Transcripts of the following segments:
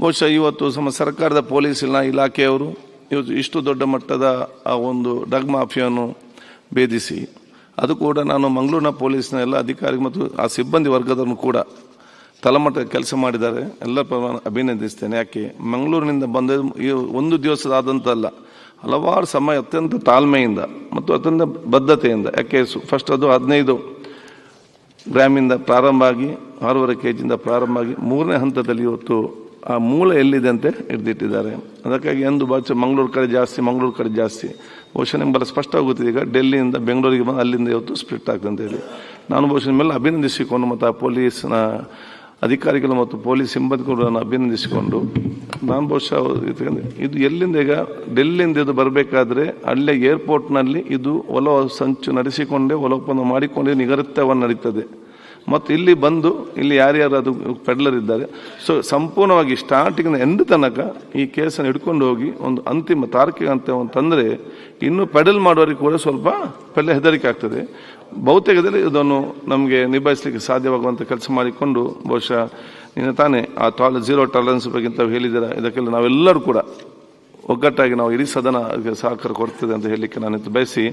ಬಹುಶಃ ಇವತ್ತು ಸಮ ಸರ್ಕಾರದ ಪೊಲೀಸಿನ ಇಲಾಖೆಯವರು ಇವತ್ತು ಇಷ್ಟು ದೊಡ್ಡ ಮಟ್ಟದ ಆ ಒಂದು ಡಗ್ ಮಾಫಿಯನ್ನು ಭೇದಿಸಿ, ಅದು ಕೂಡ ನಾನು ಮಂಗಳೂರಿನ ಪೊಲೀಸ್ನ ಎಲ್ಲ ಅಧಿಕಾರಿ ಮತ್ತು ಆ ಸಿಬ್ಬಂದಿ ವರ್ಗದನ್ನು ಕೂಡ ತಲಮಟ್ಟ ಕೆಲಸ ಮಾಡಿದ್ದಾರೆ. ಎಲ್ಲ ಪ್ರಮಾಣ ಅಭಿನಂದಿಸ್ತೇನೆ. ಯಾಕೆ? ಮಂಗಳೂರಿನಿಂದ ಬಂದ ಒಂದು ದಿವಸದ ಆದಂತಲ್ಲ ಹಲವಾರು ಸಮಯ ಅತ್ಯಂತ ತಾಳ್ಮೆಯಿಂದ ಮತ್ತು ಅತ್ಯಂತ ಬದ್ಧತೆಯಿಂದ, ಯಾಕೆ ಫಸ್ಟ್ ಅದು ಹದಿನೈದು ಗ್ರಾಮಿಂದ ಪ್ರಾರಂಭ ಆಗಿ, ಆರೂವರೆ ಕೆ ಜಿಯಿಂದ ಪ್ರಾರಂಭ ಆಗಿ, ಮೂರನೇ ಹಂತದಲ್ಲಿ ಇವತ್ತು ಆ ಮೂಲ ಎಲ್ಲಿದೆ ಅಂತ ಹಿಡಿದಿಟ್ಟಿದ್ದಾರೆ. ಅದಕ್ಕಾಗಿ ಎಂದು ಬಾಚ ಮಂಗಳೂರು ಕಡೆ ಜಾಸ್ತಿ, ಮಂಗಳೂರು ಕಡೆ ಜಾಸ್ತಿ. ಬಹುಶಃ ನಿಮ್ಗೆ ಬಹಳ ಸ್ಪಷ್ಟ ಆಗುತ್ತಿದೆ ಈಗ. ಡೆಲ್ಲಿಯಿಂದ ಬೆಂಗಳೂರಿಗೆ ಬಂದು ಅಲ್ಲಿಂದ ಇವತ್ತು ಸ್ಪ್ಲಿಟ್ ಆಗ್ತದೆ ಅಂತ ಹೇಳಿ. ನಾನು ಬಹುಶಃ ನಿಮ್ಮೆಲ್ಲ ಅಭಿನಂದಿಸಿಕೊಂಡು ಮತ್ತು ಆ ಪೊಲೀಸ್ನ ಅಧಿಕಾರಿಗಳು ಮತ್ತು ಪೊಲೀಸ್ ಸಿಬ್ಬಂದಿಗಳನ್ನು ಅಭಿನಂದಿಸಿಕೊಂಡು ನಾನು ಬಹುಶಃ ಇದು- ಎಲ್ಲಿಂದ ಈಗ? ಡೆಲ್ಲಿಯಿಂದ ಇದು ಬರಬೇಕಾದ್ರೆ ಅಲ್ಲೇ ಏರ್ಪೋರ್ಟ್ನಲ್ಲಿ ಇದು ಒಲ ಸಂಚು ನಡೆಸಿಕೊಂಡೇ ಒಲೋಪನ ಮಾಡಿಕೊಂಡೇ ನಿಗರಿತವನ್ನು ನಡೀತದೆ. ಮತ್ತು ಇಲ್ಲಿ ಬಂದು, ಇಲ್ಲಿ ಯಾರ್ಯಾರು ಅದು ಪೆಡ್ಲರ್ ಇದ್ದಾರೆ. ಸೊ ಸಂಪೂರ್ಣವಾಗಿ ಸ್ಟಾರ್ಟಿಂಗ್ ಎಂಡ್ ತನಕ ಈ ಕೇಸನ್ನು ಹಿಡ್ಕೊಂಡು ಹೋಗಿ ಒಂದು ಅಂತಿಮ ತಾರ್ಕಿಕ ಅಂತ ತಂದರೆ, ಇನ್ನೂ ಪೆಡಲ್ ಮಾಡೋರಿಗೆ ಕೂಡ ಸ್ವಲ್ಪ ಪೆಲ್ಲ ಹೆದರಿಕೆ ಆಗ್ತದೆ. ಬಹುತೇಕದಲ್ಲಿ ಇದನ್ನು ನಮಗೆ ನಿಭಾಯಿಸಲಿಕ್ಕೆ ಸಾಧ್ಯವಾಗುವಂಥ ಕೆಲಸ ಮಾಡಿಕೊಂಡು, ಬಹುಶಃ ನಿನ್ನ ತಾನೇ ಆ ಟಾಲ್ ಜೀರೋ ಟಾಲರೆನ್ಸ್ ಬಗ್ಗೆ ಅಂತ ಹೇಳಿದ್ದೀರಾ? ಇದಕ್ಕೆಲ್ಲ ನಾವೆಲ್ಲರೂ ಕೂಡ ಒಗ್ಗಟ್ಟಾಗಿ ನಾವು ಇಡೀ ಸದನ ಸಹಕಾರ ಕೊಡ್ತದೆ ಅಂತ ಹೇಳಲಿಕ್ಕೆ ನಾನು ಬಯಸಿ.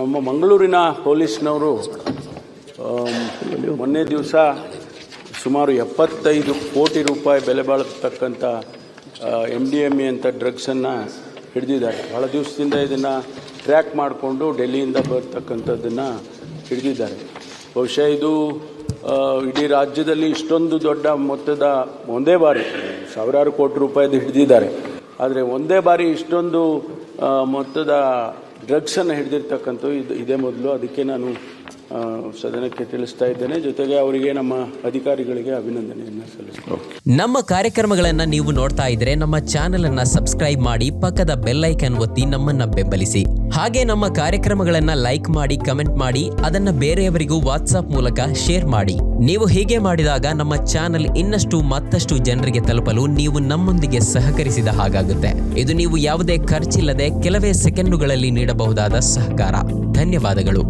ನಮ್ಮ ಮಂಗಳೂರಿನ ಪೊಲೀಸ್ನವರು ಮೊನ್ನೆ ದಿವಸ ಸುಮಾರು ಎಪ್ಪತ್ತೈದು ಕೋಟಿ ರೂಪಾಯಿ ಬೆಲೆ ಬಾಳತಕ್ಕಂಥ ಎಂ ಡಿ ಎಂ ಎ ಅಂತ ಡ್ರಗ್ಸನ್ನು ಹಿಡಿದಿದ್ದಾರೆ. ಭಾಳ ದಿವಸದಿಂದ ಇದನ್ನು ಟ್ರ್ಯಾಕ್ ಮಾಡಿಕೊಂಡು ಡೆಲ್ಲಿಯಿಂದ ಬರ್ತಕ್ಕಂಥದ್ದನ್ನು ಹಿಡಿದಿದ್ದಾರೆ. ಬಹುಶಃ ಇದು ಇಡೀ ರಾಜ್ಯದಲ್ಲಿ ಇಷ್ಟೊಂದು ದೊಡ್ಡ ಮೊತ್ತದ ಒಂದೇ ಬಾರಿ, ಸಾವಿರಾರು ಕೋಟಿ ರೂಪಾಯಿದು ಹಿಡಿದಿದ್ದಾರೆ. ಆದರೆ ಒಂದೇ ಬಾರಿ ಇಷ್ಟೊಂದು ಮೊತ್ತದ ಡ್ರಗ್ಸನ್ನು ಹಿಡಿದಿರ್ತಕ್ಕಂಥ ಇದು, ಇದೇ ಮೊದಲು. ಅದಕ್ಕೆ ನಾನು ಸದನಕ್ಕೆ ತಿಳಿಸ್ತಾ ಇದ್ದೇನೆ. ಜೊತೆಗೆ ಅವರಿಗೆ ನಮ್ಮ ಅಧಿಕಾರಿಗಳಿಗೆ ಅಭಿನಂದನೆಯನ್ನು ಸಲ್ಲಿಸ್ತೇನೆ. ನಮ್ಮ ಕಾರ್ಯಕ್ರಮಗಳನ್ನು ನೀವು ನೋಡ್ತಾ ಇದ್ರೆ ನಮ್ಮ ಚಾನೆಲ್ ಅನ್ನ ಸಬ್ಸ್ಕ್ರೈಬ್ ಮಾಡಿ ಪಕ್ಕದ ಬೆಲ್ ಐಕನ್ ಒತ್ತಿ ನಮ್ಮನ್ನ ಬೆಂಬಲಿಸಿ. ಹಾಗೆ ನಮ್ಮ ಕಾರ್ಯಕ್ರಮಗಳನ್ನ ಲೈಕ್ ಮಾಡಿ, ಕಮೆಂಟ್ ಮಾಡಿ, ಅದನ್ನ ಬೇರೆಯವರಿಗೂ ವಾಟ್ಸ್ಆಪ್ ಮೂಲಕ ಶೇರ್ ಮಾಡಿ. ನೀವು ಹೀಗೆ ಮಾಡಿದಾಗ ನಮ್ಮ ಚಾನೆಲ್ ಇನ್ನಷ್ಟು ಮತ್ತಷ್ಟು ಜನರಿಗೆ ತಲುಪಲು ನೀವು ನಮ್ಮೊಂದಿಗೆ ಸಹಕರಿಸಿದ ಹಾಗಾಗುತ್ತೆ. ಇದು ನೀವು ಯಾವುದೇ ಖರ್ಚಿಲ್ಲದೆ ಕೆಲವೇ ಸೆಕೆಂಡುಗಳಲ್ಲಿ ನೀಡಬಹುದಾದ ಸಹಕಾರ. ಧನ್ಯವಾದಗಳು.